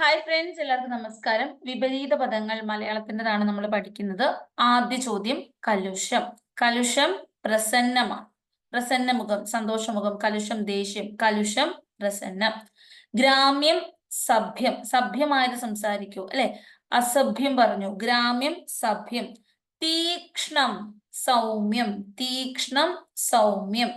Hi friends എല്ലാവർക്കും നമസ്കാരം. വിപരീത പദങ്ങൾ മലയാളത്തിന്റെതാണ് നമ്മൾ പഠിക്കുന്നത്. ആദ്യ ചോദ്യം കലുഷം. കലുഷം പ്രസന്നമാണ്. പ്രസന്നമുഖം സന്തോഷമുഖം കലുഷം ദേഷ്യം കലുഷം പ്രസന്നം. ഗ്രാമ്യം സഭ്യം. സഭ്യമായത് സംസാരിക്കൂ അല്ലെ? അസഭ്യം പറഞ്ഞു. ഗ്രാമ്യം സഭ്യം. തീക്ഷ്ണം സൗമ്യം. തീക്ഷ്ണം സൗമ്യം.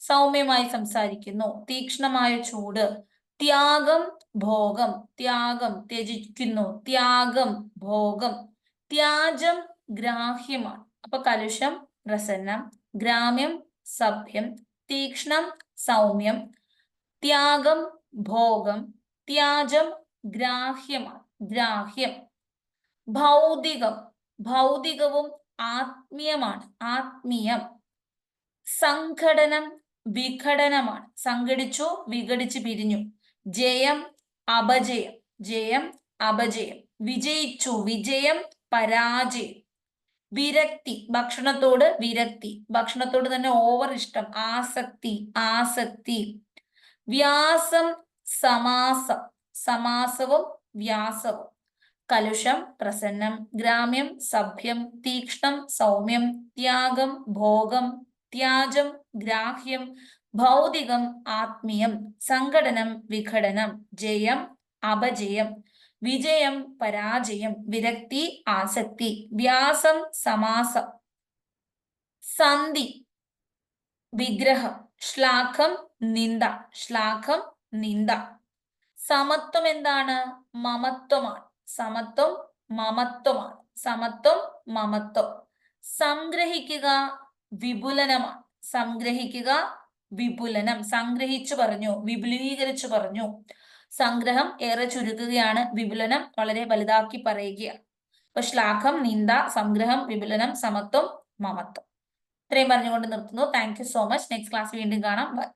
സൗമ്യമായി സംസാരിക്കുന്നു. തീക്ഷ്ണമായ ചൂട്. ത്യാഗം ഭോഗം. ത്യാഗം ത്യജിക്കുന്നു. ത്യാഗം ഭോഗം. ത്യാജം ഗ്രാഹ്യമാണ്. അപ്പൊ കലുഷം പ്രസന്നം ഗ്രാമ്യം സഭ്യം തീക്ഷ്ണം സൗമ്യം. ത്യാഗം ഭോഗം. ത്യാജം ഗ്രാഹ്യമാണ്. ഗ്രാഹ്യം. ഭൗതികം. ഭൗതികവും ആത്മീയമാണ്. ആത്മീയം. സംഘടനം വിഘടനമാണ്. സംഘടിച്ചു വിഘടിച്ചു പിരിഞ്ഞു. ജയം അപജയം. ജയം അപജയം. വിജയിച്ചു. വിജയം പരാജയം. വിരക്തി. ഭക്ഷണത്തോട് വിരക്തി. ഭക്ഷണത്തോട് തന്നെ ഓവർ ഇഷ്ടം. ആസക്തി ആസക്തി. വ്യാസം സമാസം. സമാസവും വ്യാസവും. കലുഷം പ്രസന്നം. ഗ്രാമ്യം സഭ്യം. തീക്ഷ്ണം സൗമ്യം. ത്യാഗം ഭോഗം. ത്യാജം ഗ്രാഹ്യം. ഭൗതികം ആത്മീയം സംഘടനം വിഘടനം ജയം അപജയം വിജയം പരാജയം വിരക്തി ആസക്തി വ്യാസം സമാസം സന്ധി വിഗ്രഹം ശ്ലാഘം നിന്ദ ശ്ലാഘം നിന്ദ. സമത്വം എന്താണ്? മമത്വമാണ്. സമത്വം മമത്വമാണ്. സമത്വം മമത്വം. സംഗ്രഹിക്കുക വിപുലനമാണ്. സംഗ്രഹിക്കുക വിപുലനം സംഗ്രഹിച്ചു പറഞ്ഞു വിപുലീകരിച്ചു പറഞ്ഞു. സംഗ്രഹം ഏറെ ചുരുക്കുകയാണ്. വിപുലനം വളരെ വലുതാക്കി പറയുകയാണ് അപ്പൊ ശ്ലാഘം നിന്ദ സംഗ്രഹം വിപുലനം സമത്വം മമത്വം. ഇത്രയും പറഞ്ഞുകൊണ്ട് നിർത്തുന്നു. Thank you so much next class വീണ്ടും കാണാം. ബൈ